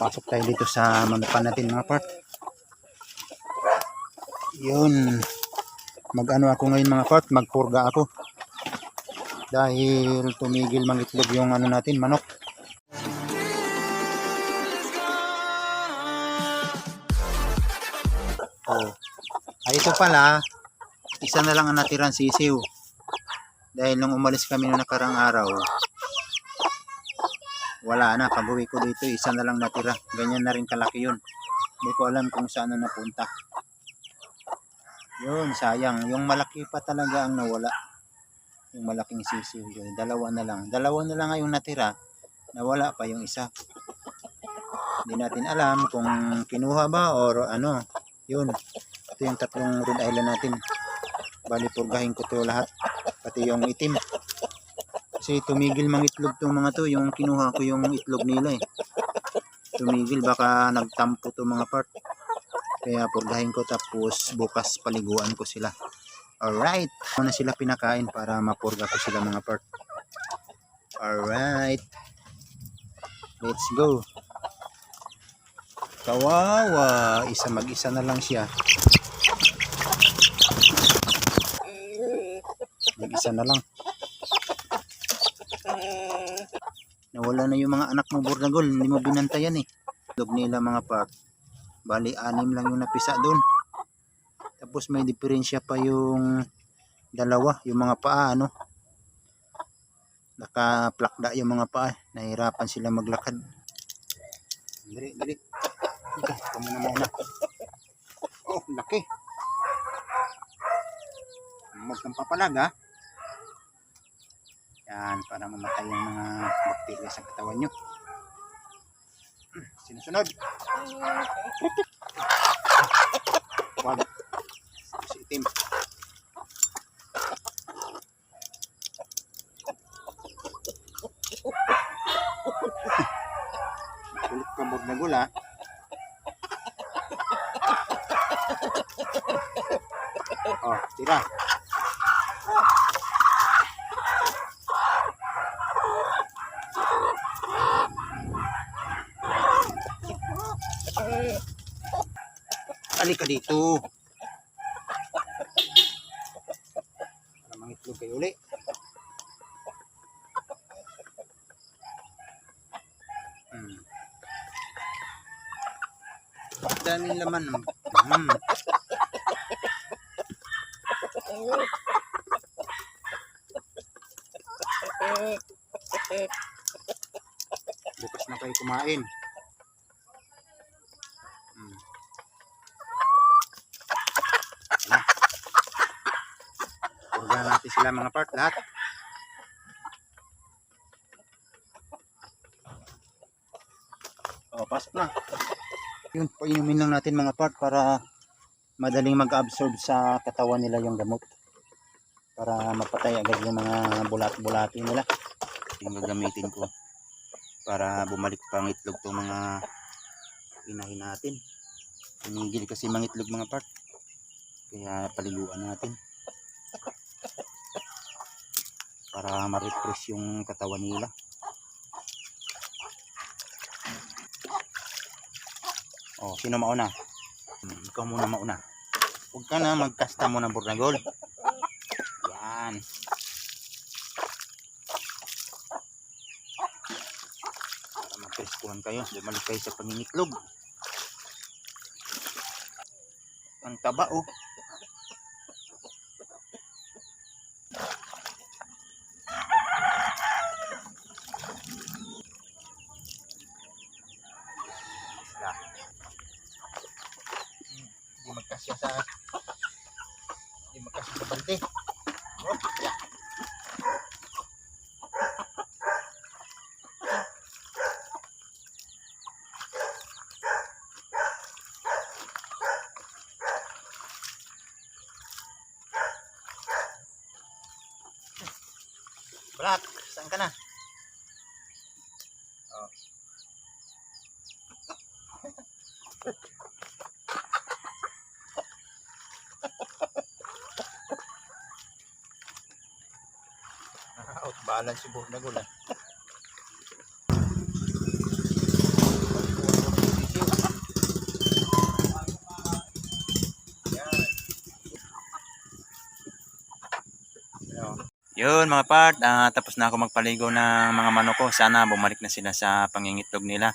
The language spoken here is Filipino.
Pasok tayo dito sa manukan natin mga part. Yun. Mag-ano ako ngayon mga part, magpurga ako. Dahil tumigil mangitlog yung ano natin, manok. Oh. Ay ito pala, isa na lang ang natirang sisiw. Dahil nung umalis kami noong nakarang araw, wala na. Pag uwi ko dito, isa na lang natira. Ganyan na rin kalaki yun. Hindi ko alam kung saan na napunta. Yun, sayang. Yung malaki pa talaga ang nawala. Yung malaking sisiw yun. Dalawa na lang. Dalawa na lang yung natira. Nawala pa yung isa. Hindi natin alam kung kinuha ba or ano. Yun. Ito yung tatlong Rhode Island natin. Bali, purgahin ko to lahat. Pati yung itim. Kasi tumigil mangitlog tong mga to. Yung kinuha ko yung itlog nila eh. Tumigil. Baka nagtampo to mga part. Kaya purgahin ko tapos bukas paliguan ko sila. Alright. Ako na sila pinakain para mapurga ko sila mga part. Alright. Let's go. Kawawa. Isa mag-isa na lang siya. Mag-isa na lang. Nawala na yung mga anak mo, Burnagol. Hindi mo binantayan eh. Log nila mga part. Bali, anim lang yung napisa doon. Tapos may diferensya pa yung dalawa, yung mga paa, ano. Nakaplakda yung mga paa. Nahirapan sila maglakad. Dali, dali. Ika, ito muna muna. Oh, laki. Huwag kang papalag, ha. Yan, para mamatay yung mga bakterya sa katawan nyo. Hmm, Sinusunod. Wag. Si itim. Kulit ka na gula. Oh, tira. Halika dito. Para mangitlog kayo uli. Hmm. Daming laman. Hmm. Bukas na kayo kumain. Purga natin sila mga part lahat. O, pasok na. Yun, painumin lang natin mga part para madaling mag-absorb sa katawan nila yung gamot. Para mapatay agad yung mga bulat-bulati nila. Yung gagamitin ko para bumalik pang itlog tong mga inahin natin. Tumigil kasi mangitlog mga part. Kaya paliguan natin. Para ma-refresh yung katawan nila. Oh, sino mauna? Hmm, ikaw muna mauna. Huwag ka na magkasta mo ng burnagol. Yan. Para mapreskuhan kayo. Bumalik kayo sa pangingitlog. Ang taba oh. Magkasya sa hindi magkasya sa balde. Oh, yeah. Brat, saan ka na? Balang sibo na gulan. Yun mga part, uh, tapos na ako magpaligo ng mga manok ko. Sana bumalik na sila sa pangingitlog nila.